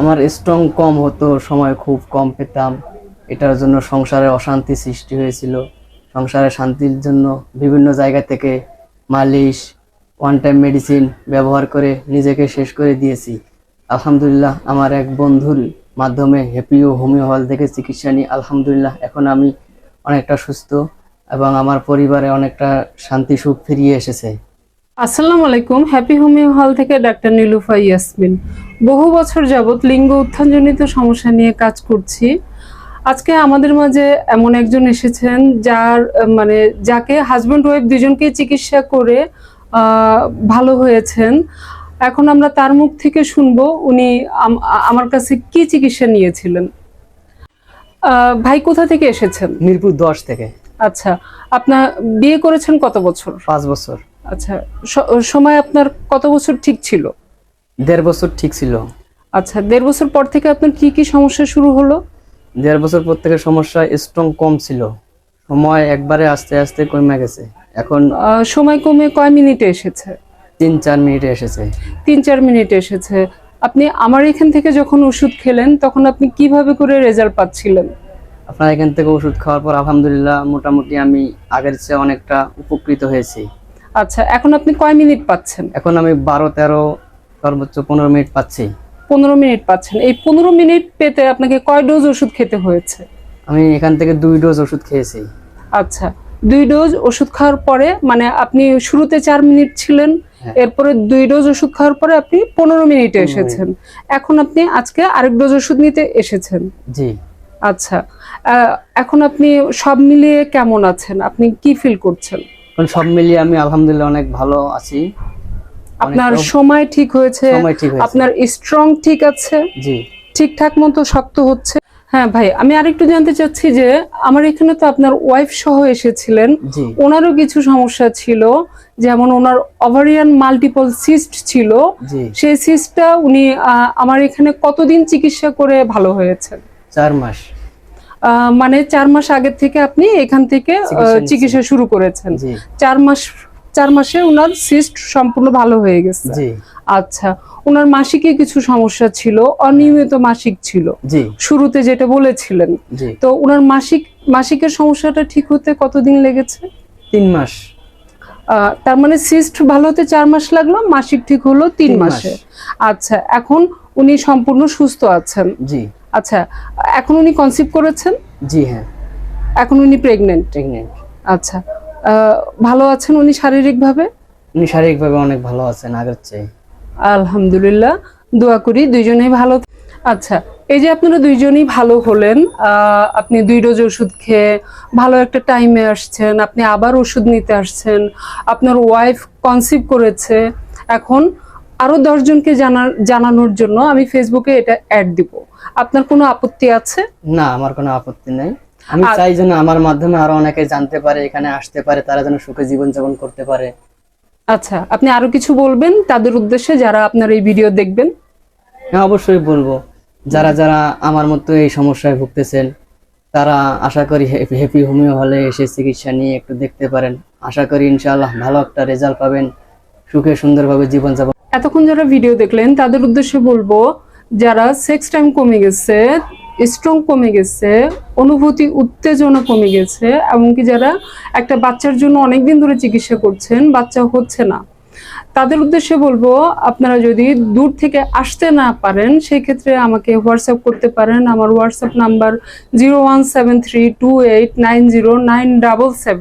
আমার স্ট্রং কম হতো, সময় খুব কম পেতাম। এটার জন্য সংসারে অশান্তি সৃষ্টি হয়েছিল। সংসারে শান্তির জন্য বিভিন্ন জায়গা থেকে মালিশ ওয়ান টাইম মেডিসিন ব্যবহার করে নিজেকে শেষ করে দিয়েছি। আলহামদুলিল্লাহ, আমার এক বন্ধুর মাধ্যমে হ্যাপিও হোমিও হল থেকে চিকিৎসা নিই আলহামদুলিল্লাহ, এখন আমি অনেকটা সুস্থ এবং আমার পরিবারে অনেকটা শান্তি সুখ ফিরিয়ে এসেছে। আসসালামু আলাইকুম। হ্যাপি হোমিও হল থেকে ডাক্তার নীলুফা ইয়াসমিন বহু বছর যাবৎ লিঙ্গ উত্থানজনিত সমস্যা নিয়ে কাজ করছি। আজকে আমাদের মাঝে এমন একজন এসেছেন যার মানে যাকে হাজব্যান্ড ওয়াইফ দুজনকে চিকিৎসা করে ভালো হয়েছেন। এখন আমরা তার মুখ থেকে শুনব উনি আমার কাছে কি চিকিৎসা নিয়েছিলেন। ভাই কোথা থেকে এসেছেন? মিরপুর দশ থেকে। আচ্ছা আপনার বিয়ে করেছেন কত বছর? পাঁচ বছর। আচ্ছা সময় আপনার কত বছর ঠিক ছিল? দেড় বছর ঠিক ছিল। আচ্ছা দেড় বছর পর থেকে আপনার কি কি সমস্যা শুরু হলো? দেড় বছর পর থেকে সমস্যা স্ট্রং কম ছিল। সময় একবারে আস্তে আস্তে কমে গেছে। এখন সময় কমে কয় মিনিটে এসেছে? তিন চার মিনিটে এসেছে। তিন চার মিনিটে এসেছে। আপনি আমার এখান থেকে যখন ওষুধ খেলেন তখন আপনি কীভাবে করে রেজাল্ট পাচ্ছিলেন? আপনার এখান থেকে ওষুধ খাওয়ার পর আলহামদুলিল্লাহ মোটামুটি আমি আগের চেয়ে অনেকটা উপকৃত হয়েছি। আচ্ছা এখন আপনি কয় মিনিট পাচ্ছেন? এখন আমি বারো তেরো সর্বোচ্চ পনেরো মিনিট পাচ্ছি। পনেরো মিনিট পাচ্ছেন। এই পনেরো মিনিট পেতে আপনাকে কয় ডোজ ওষুধ খেতে হয়েছে? আমি এখান থেকে দুই ডোজ ওষুধ খেয়েছি। আচ্ছা দুই ডোজ ওষুধ খাওয়ার পরে মানে আপনি শুরুতে চার মিনিট ছিলেন হ্যাঁ। এরপরে দুই ডোজ ওষুধ খাওয়ার পরে আপনি পনেরো মিনিটে এসেছেন। এখন আপনি আজকে আরেক ডোজ ওষুধ নিতে এসেছেন। জি। আচ্ছা এখন আপনি সব মিলিয়ে কেমন আছেন? আপনি কি ফিল করছেন? সব মিলিয়ে আমি আলহামদুলিল্লাহ অনেক ভালো আছি। আপনার সময় ঠিক হয়েছে আপনার স্ট্রং ঠিক আছে জি। ঠিকঠাক মতো শক্ত হচ্ছে। হ্যাঁ ভাই আমি আরেকটু জানতে চাচ্ছি যে আমার এখানে তো আপনার ওয়াইফ সহ এসেছিলেন। ওনারও কিছু সমস্যা ছিল যেমন ওনার ওভারিয়ান মাল্টিপল সিস্ট ছিল। সেই সিস্টটা উনি আমার এখানে কতদিন চিকিৎসা করে ভালো হয়েছেন? চার মাস। মানে চার মাস আগের থেকে আপনি এখান থেকে চিকিৎসা শুরু করেছেন। চার মাস চার মাসে ওনার সিস্ট সম্পূর্ণ ভালো হয়ে গেছে। আচ্ছা ওনার মাসিকে কিছু সমস্যা ছিল অনিয়মিত মাসিক ছিল। শুরুতে যেটা বলেছিলেন তো ওনার মাসিক মাসিকের সমস্যাটা ঠিক হতে কতদিন লেগেছে? তিন মাস। আহ, তার মানে সিস্ট ভালো হতে চার মাস লাগল মাসিক ঠিক হলো তিন মাসে। আচ্ছা এখন উনি সম্পূর্ণ সুস্থ আছেন। জি। আচ্ছা এখন উনি কনসিভ করেছেন? জি হ্যাঁ। এখন উনি প্রেগনেন্ট প্রেগনেন্ট আচ্ছা ভালো আছেন উনি শারীরিকভাবে? উনি শারীরিকভাবে অনেক ভালো আছেন আগের চেয়ে। আলহামদুলিল্লাহ দোয়া করি দুইজনেই ভালো আচ্ছা এই যে আপনারা দুইজনই ভালো হলেন আপনি দুই ডোজ ওষুধ খেয়ে ভালো একটা টাইমে আসছেন আপনি আবার ওষুধ নিতে আসছেন আপনার ওয়াইফ কনসিভ করেছে এখন আরও দশজনকে জানার জানানোর জন্য আমি ফেসবুকে এটা অ্যাড দিব। আপনার কোনো আপত্তি আছে? না আমার কোনো আপত্তি নাই। আমি চাই যেন আমার মাধ্যমে আরও অনেকে জানতে পারে এখানে আসতে পারে তারা যেন সুখে জীবন যাপন করতে পারে। আচ্ছা আপনি আরও কিছু বলবেন? তাদের উদ্দেশ্যে যারা আপনার এই ভিডিও দেখবেন? হ্যাঁ অবশ্যই বলব। যারা যারা আমার মতো এই সমস্যায় ভুগতেছেন তারা আশা করি হ্যাপি হোমিও হলে এসে চিকিৎসা নিয়ে একটু দেখতে পারেন। আশা করি ইনশাআল্লাহ ভালো একটা রেজাল্ট পাবেন। সুখে সুন্দরভাবে জীবন যাপন এতক্ষণ যারা ভিডিও দেখলেন, তাদের উদ্দেশ্যে বলব, যারা সেক্স টাইম কমে গেছে স্ট্রং কমে গেছে, অনুভূতি উত্তেজনা কমে গেছে, এমনকি যারা একটা বাচ্চার জন্য অনেকদিন ধরে চিকিৎসা করছেন, বাচ্চা হচ্ছে না, তাদের উদ্দেশ্যে বলব, আপনারা যদি দূর থেকে আসতে না পারেন সেই ক্ষেত্রে আমাকে হোয়াটসঅ্যাপ করতে পারেন। আমার WhatsApp number zero one seven three two eight nine zero nine double seven